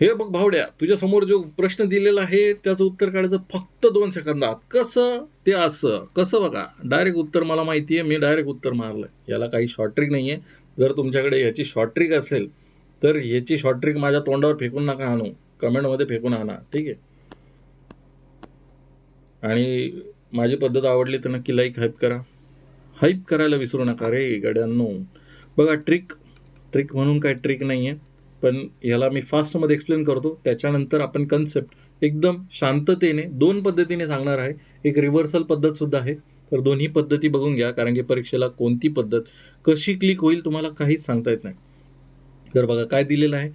हे बघ भावड्या तुझ्या समोर जो प्रश्न दिलेला आहे त्याचं उत्तर काढायचं फक्त दोन सेकंदात. कसं ते असं? कसं बघा? डायरेक्ट उत्तर मला माहिती आहे मी डायरेक्ट उत्तर मारलं याला काही शॉर्ट ट्रिक नाही आहे जर तुमच्याकडे याची शॉर्ट ट्रिक असेल तर याची शॉर्ट ट्रिक माझ्या तोंडावर फेकून नका आणू. कमेंटमध्ये फेकून आणा. ठीक आहे? आणि माझी पद्धत आवडली तर नक्की लाईक हाईप करा. हाईप करायला विसरू नका रे गड्यांनो. बघा ट्रिक ट्रिक म्हणून काय ट्रिक नाही आहे पण याला मी फास्टमध्ये एक्सप्लेन करतो. त्याच्यानंतर आपण कन्सेप्ट एकदम शांततेने दोन पद्धतीने सांगणार आहे. एक रिव्हर्सल पद्धतसुद्धा आहे. तर दोन्ही पद्धती बघून घ्या कारण की परीक्षेला कोणती पद्धत कशी क्लिक होईल तुम्हाला काहीच सांगता येत नाही. तर बघा काय दिलेलं आहे?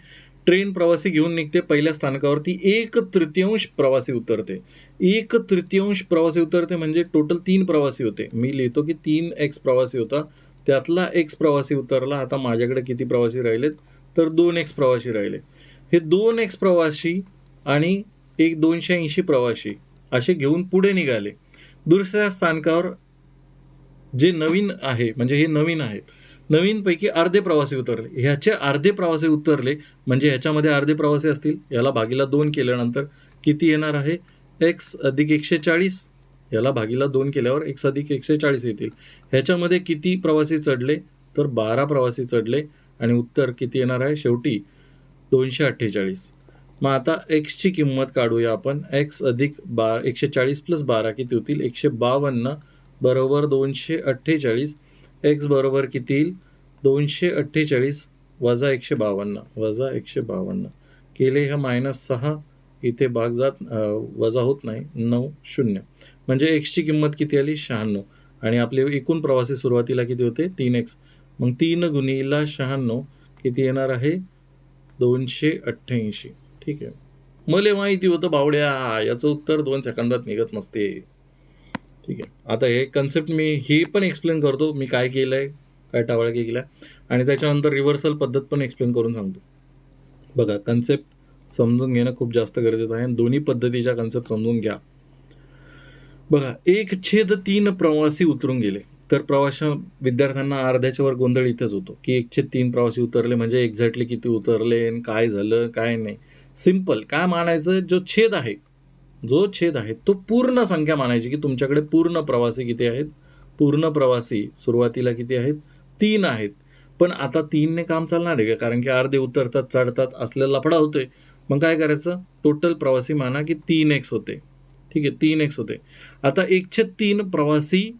ट्रेन प्रवासी घेऊन निघते पहिल्या स्थानकावरती एक तृतीयांश प्रवासी उतरते. एक तृतीयांश प्रवासी उतरते म्हणजे टोटल तीन प्रवासी होते. मी लिहितो की तीन एक्स प्रवासी होता. त्यातला एक्स प्रवासी उतरला. आता माझ्याकडे किती प्रवासी राहिलेत? तर दोन एक्स प्रवासी राहिले. हे दोन एक्स प्रवासी आणि एक दोनशे ऐंशी प्रवासी असे घेऊन पुढे निघाले. दुसऱ्या स्थानकावर जे नवीन आहे म्हणजे हे नवीन आहेत नवीनपैकी अर्धे प्रवासी उतरले. ह्याचे अर्धे प्रवासी उतरले म्हणजे ह्याच्यामध्ये अर्धे प्रवासी असतील याला भागीला दोन केल्यानंतर किती येणार आहे? एक्स अधिक एकशे चाळीस याला भागीला दोन केल्यावर एक्स अधिक एकशे चाळीस येतील. ह्याच्यामध्ये किती प्रवासी चढले? तर बारा प्रवासी चढले आणि उत्तर किती येणार आहे? शेवटी दोनशे अठ्ठेचाळीस. मग आता एक्सची किंमत काढूया आपण. एक्स अधिक बा एकशे चाळीस प्लस बारा किती होतील? एकशे बावन्न बरोबर दोनशे अठ्ठेचाळीस. एक्स बरोबर किती येईल? दोनशे अठ्ठेचाळीस वजा एकशे बावन्न. वजा एकशे बावन्न. केले हे मायनस सहा. इथे भाग जात वजा होत नाही. नऊ शून्य. म्हणजे एक्सची किंमत किती आली? शहाण्णव. आणि आपले एकूण प्रवासी सुरुवातीला किती होते? तीन एक्स मग तीन गुणीला शहाण्णव किती येणार आहे? दोनशे अठ्ठ्याऐंशी. ठीक आहे. मले माहिती होतं बावड्या याचं उत्तर दोन सेकंदात निघत नसते. ठीक आहे. आता हे कन्सेप्ट मी हे पण एक्सप्लेन करतो मी काय केलं आहे काय टावळ्या केलं आणि त्याच्यानंतर रिव्हर्सल पद्धत पण एक्सप्लेन करून सांगतो. बघा कन्सेप्ट समजून घेणं खूप जास्त गरजेचं आहे आणि दोन्ही पद्धतीच्या कन्सेप्ट समजून घ्या. बघा एक छेद तीन प्रवासी उतरून गेले. तर प्रवाशा विद्यार्थ्यांना अर्ध्याच्या वर गोंधळ इथेच होतो की एक छेद तीन प्रवासी उतरले म्हणजे एक्झॅक्टली किती उतरले आणि काय झालं काय नाही. सिंपल काय मानायचं? जो छेद आहे जो छेद आहे तो पूर्ण संख्या मानायची की तुमच्याकडे पूर्ण प्रवासी किती आहेत? पूर्ण प्रवासी सुरुवातीला किती आहेत? तीन आहेत. पण आता तीनने काम चालणार आहे का? कारण की अर्धे उतरतात चढतात असलेला लफडा होतोय. मग काय करायचं? टोटल प्रवासी माना की तीन एक्स होते. ठीक आहे तीन एक्स होते. आता एकशे तीन प्रवासी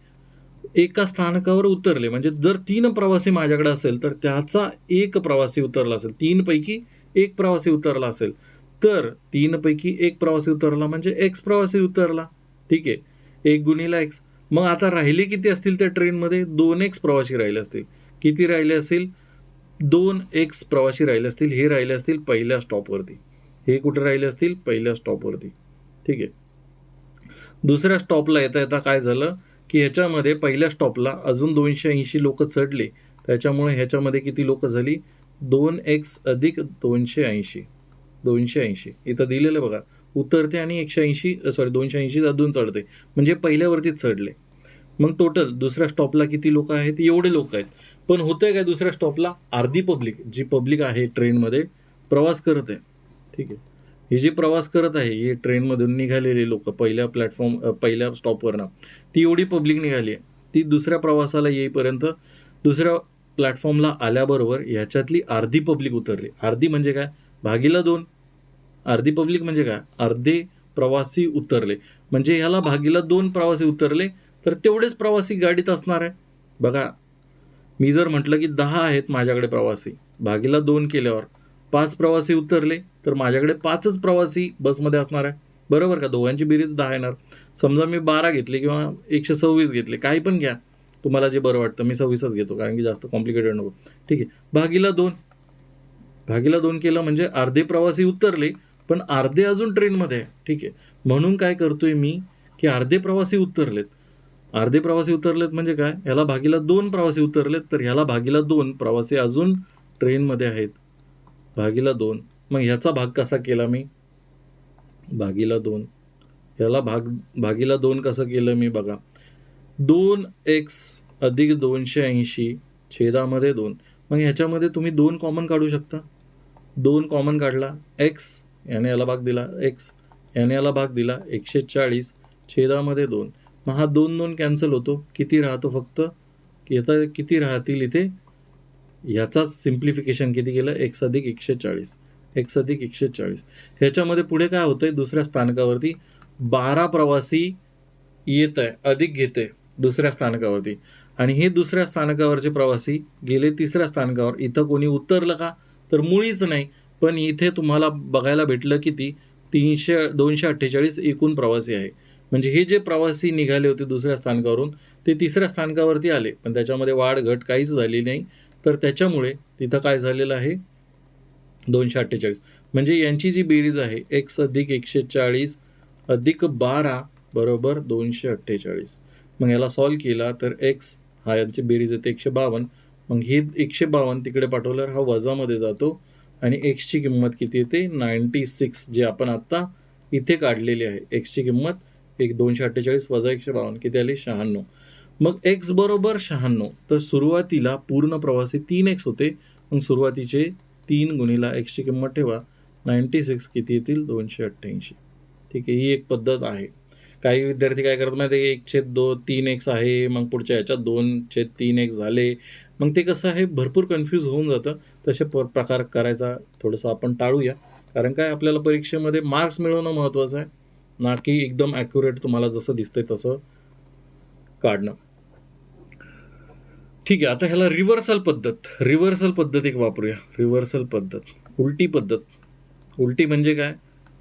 एका स्थानकावर उतरले. म्हणजे जर तीन प्रवासी माझ्याकडे असेल तर त्याचा एक प्रवासी उतरला असेल. तीनपैकी एक प्रवासी उतरला असेल. तर तीनपैकी एक प्रवासी उतरला म्हणजे एक्स प्रवासी उतरला. ठीक आहे. एक गुणीला एक्स मग आता राहिले किती असतील त्या ट्रेनमध्ये? दोन एक्स प्रवासी राहिले असतील. किती राहिले असतील? दोन एक्स प्रवासी राहिले असतील. हे राहिले असतील पहिल्या स्टॉपवरती. हे कुठे राहिले असतील? पहिल्या स्टॉपवरती. ठीक आहे. दुसऱ्या स्टॉपला येता येता काय झालं? की ह्याच्यामध्ये पहिल्या स्टॉपला अजून दोनशे ऐंशी लोक चढले. त्याच्यामुळे ह्याच्यामध्ये किती लोक झाली? दोन एक्स अधिक दोनशे ऐंशी. दोनशे ऐंशी. इथं दिलेलं बघा. उतरते आणि एकशे ऐंशी सॉरी दोनशे ऐंशी अजून चढते. म्हणजे पहिल्यावरतीच चढले. मग टोटल दुसऱ्या स्टॉपला किती लोक आहेत? एवढे लोक आहेत. पण होते काय दुसऱ्या स्टॉपला अर्धी पब्लिक जी पब्लिक आहे ट्रेनमध्ये प्रवास करत. आहे ठीक आहे. ही जी प्रवास करत आहे ही ट्रेनमधून निघालेली लोक पहिल्या प्लॅटफॉर्म पहिल्या स्टॉपवरनं ती एवढी पब्लिक निघाली आहे. ती दुसऱ्या प्रवासाला येईपर्यंत दुसऱ्या प्लॅटफॉर्मला आल्याबरोबर ह्याच्यातली अर्धी पब्लिक उतरली. अर्धी म्हणजे काय? भागीला दोन. अर्धी पब्लिक म्हणजे काय? अर्धे प्रवासी उतरले. म्हणजे ह्याला भागीला दोन प्रवासी उतरले तर तेवढेच प्रवासी गाडीत असणार आहे. बघा मी जर म्हटलं की दहा आहेत माझ्याकडे प्रवासी भागीला दोन केल्यावर पाच प्रवासी उतरले तर माझ्याकडे पाचच प्रवासी बसमध्ये असणार आहे. बरोबर का? दोघांची बेरीज दहा येणार. समजा मी बारा घेतले किंवा एकशे सव्वीस घेतले काही पण घ्या. तुम्हाला जे बरं वाटतं मी सव्वीसच घेतो कारण की जास्त कॉम्प्लिकेटेड नको. ठीक आहे. भागीला दोन. भागीला दोन केलं म्हणजे अर्धे प्रवासी उतरले पण अर्धे अजून ट्रेनमध्ये आहे. ठीक आहे. म्हणून काय करतोय मी की अर्धे प्रवासी उतरलेत. अर्धे प्रवासी उतरलेत म्हणजे काय? ह्याला भागीला दोन प्रवासी उतरलेत तर ह्याला भागीला दोन प्रवासी अजून ट्रेनमध्ये आहेत. भागीला दोन. मग ह्याचा भाग कसा केला मी? भागीला दोन. ह्याला भाग भागीला दोन कसं केलं मी बघा. दोन एक्स अधिक दोनशे ऐंशी छेदामध्ये दोन. मग ह्याच्यामध्ये तुम्ही दोन कॉमन काढू शकता. दोन कॉमन काढला एक्स याने याला भाग दिला एक्स याने याला भाग दिला एकशे चाळीस छेदामध्ये दोन. मग हा दोन दोन कॅन्सल होतो. किती राहतो फक्त? येता किती राहतील इथे? ह्याचाच सिम्प्लिफिकेशन किती केलं? एक्स अधिक एकशे चाळीस. एक्स अधिक एकशे चाळीस. ह्याच्यामध्ये पुढे काय होतं आहे दुसऱ्या स्थानकावरती बारा प्रवासी येत आहे अधिक घेते दुसऱ्या स्थानकावरती. आणि हे दुसऱ्या स्थानकावरचे प्रवासी गेले तिसऱ्या स्थानकावर. इथं कोणी उतरलं का? तर मुळीच नाही. पण इथे तुम्हाला बघायला भेटलं किती? तीनशे दोनशे अठ्ठेचाळीस एकूण प्रवासी आहे. म्हणजे हे जे प्रवासी निघाले होते दुसऱ्या स्थानकावरून ते तिसऱ्या स्थानकावरती आले. पण त्याच्यामध्ये वाढ घट काहीच झाली नाही. तर त्याच्यामुळे तिथं काय झालेलं आहे? दोनशे अठ्ठेचाळीस. म्हणजे यांची जी बेरीज आहे एक्स अधिक एकशे चाळीस अधिक बारा बरोबर दोनशे अठ्ठेचाळीस. मग याला सॉल्व केला तर एक्स हा यांची बेरीज येते एकशे बावन्न. मग ही एकशे बावन्न तिकडे पाठवल्यावर हा वजामध्ये जातो आणि एक्सची किंमत किती येते? नाईन्टी सिक्स जे आपण आत्ता इथे काढलेली आहे. एक्सची किंमत एक दोनशे अठ्ठेचाळीस वजा एकशे बावन्न. किती आली? शहाण्णव. मग एक्स बरोबर शहाण्णव. तर सुरुवातीला पूर्ण प्रवासी तीन एक्स होते. मग सुरुवातीचे तीन गुणीला एक्सची किंमत ठेवा. नाईन्टी सिक्स किती येतील? दोनशे अठ्ठ्याऐंशी. ठीक आहे ही एक पद्धत आहे. काही विद्यार्थी काय करत माहिती आहे एक छेद दो तीन एक्स आहे. मग पुढच्या ह्याच्यात दोन छेद तीन एक्स झाले. मग ते कसं आहे? भरपूर कन्फ्यूज होऊन जातं. तसे प प्रकार करायचा थोडंसं आपण टाळूया. कारण काय? आपल्याला परीक्षेमध्ये मार्क्स मिळवणं महत्त्वाचं आहे. ना की एकदम ॲक्युरेट तुम्हाला जसं दिसतंय तसं काढणं. ठीक आहे आता ह्याला रिव्हर्सल पद्धत. रिव्हर्सल पद्धत एक वापरूया. रिव्हर्सल पद्धत. उलटी पद्धत. उलटी म्हणजे काय?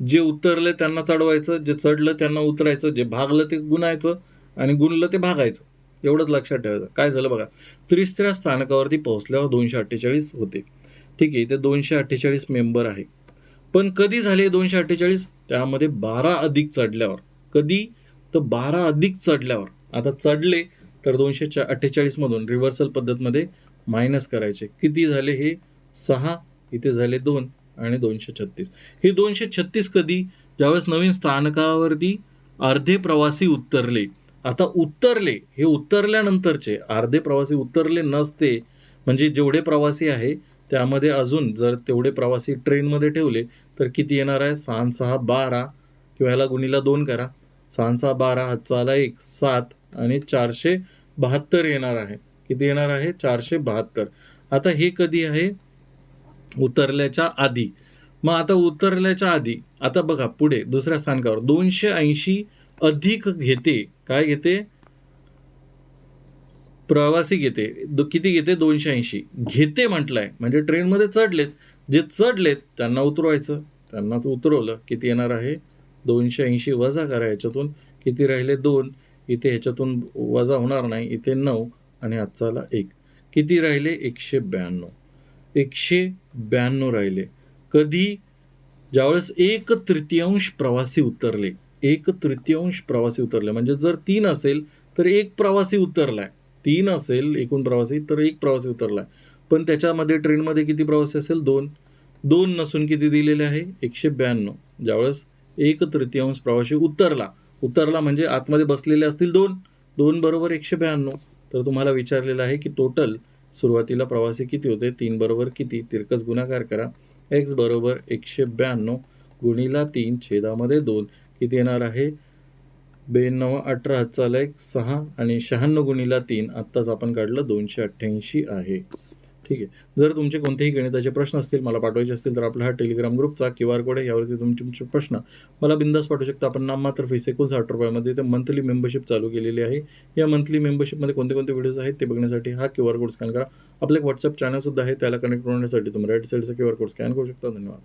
जे उतरले त्यांना चढवायचं जे चढलं त्यांना उतरायचं जे भागलं ते गुणायचं आणि गुणलं ते भागायचं. एवढंच लक्षात ठेवायचं. काय झालं बघा? त्रिस्त्र्या स्थानकावरती पोहोचल्यावर दोनशे अठ्ठेचाळीस होते. ठीक आहे इथे दोनशे अठ्ठेचाळीस मेंबर आहे. पण कधी झाले दोनशे अठ्ठेचाळीस? त्यामध्ये बारा अधिक चढल्यावर. कधी? तर बारा अधिक चढल्यावर. आता चढले तर दोनशे चा अठ्ठेचाळीसमधून रिव्हर्सल पद्धतमध्ये मायनस करायचे. किती झाले हे? सहा इथे झाले दोन आणि दोनशे छत्तीस हे दोनशे छत्तीस कधी? ज्यावेळेस नवीन स्थानकावरती अर्धे प्रवासी उतरले. आता उतरले हे उतरल्यानंतरचे अर्धे प्रवासी उतरले नसते म्हणजे जेवढे प्रवासी आहे त्यामध्ये अजून जर तेवढे प्रवासी ट्रेनमध्ये ठेवले तर किती येणार आहे? सहा सहा बारा. किंवा ह्याला गुणीला दोन करा. सहा सहा बारा हातचा एक सात. आणि चारशे बहात्तर येणार आहे. किती येणार आहे? चारशे बहात्तर. आता हे कधी आहे? उतरल्याच्या आधी. मग आता उतरल्याच्या आधी आता बघा पुढे दुसऱ्या स्थानकावर. दोनशे ऐंशी अधिक घेते. काय घेते? प्रवासी घेते. दो- किती घेते? दोनशे ऐंशी. घेते म्हटलंय. म्हणजे ट्रेनमध्ये चढलेत. जे चढलेत त्यांना उतरवायचं. त्यांना उतरवलं. किती येणार आहे? दोनशे ऐंशी वजा करा. याच्यातून किती राहिले? दोन. इथे ह्याच्यातून वजा होणार नाही. इथे नऊ आणि आजचाला एक. किती राहिले? एकशे ब्याण्णव. एकशे ब्याण्णव राहिले. कधी? ज्यावेळेस एक तृतीयांश प्रवासी उतरले. एक तृतीयांश प्रवासी उतरले. म्हणजे जर तीन असेल तर एक प्रवासी उतरलाय. तीन असेल एकूण प्रवासी तर एक प्रवासी उतरलाय. पण त्याच्यामध्ये ट्रेनमध्ये किती प्रवासी असेल? दोन. दोन नसून किती दिलेले आहे? एकशे ब्याण्णव. ज्यावेळेस एक तृतीयांश प्रवासी उतरला उतरला म्हणजे आतमध्ये बसलेले असतील दोन दोन बरोबर एकशे ब्याण्णव. तर तुम्हाला विचारलेलं आहे की टोटल सुरुवातीला प्रवासी किती होते? तीन बरोबर किती? तिरकस गुणाकार करा. एक्स बरोबर एकशे ब्याण्णव गुणीला तीन छेदामध्ये दोन. किती येणार आहे? ब्याण्णव अठरा हातचाला एक सहा आणि शहाण्णव गुणीला तीन. आत्ताच आपण काढलं दोनशे अठ्ठ्याऐंशी आहे. ठीक आहे. जर तुमचे कोणतेही गणिताचे प्रश्न असतील मला पाठवायचे असतील तर आपला हा टेलिग्राम ग्रुपचा क्यू आर कोड आहे यावरती तुमचे तुमचे प्रश्न मला बिंदास पाठवू शकता. आपण नाममात्र फीस एकोणसाठ रुपयामध्ये ते मंथली मेंबरशिप चालू केलेली आहे. या मंथली मेंबरशिपमध्ये कोणते कोणते व्हिडिओज आहेत ते बघण्यासाठी हा क्यू आर कोड स्कॅन करा. आपलं एक व्हॉट्सअप चॅनलसुद्धा आहे त्याला कनेक्ट होण्यासाठी तुम्ही राईट साईडचा क्यू आर कोड स्कॅन करू शकता. धन्यवाद.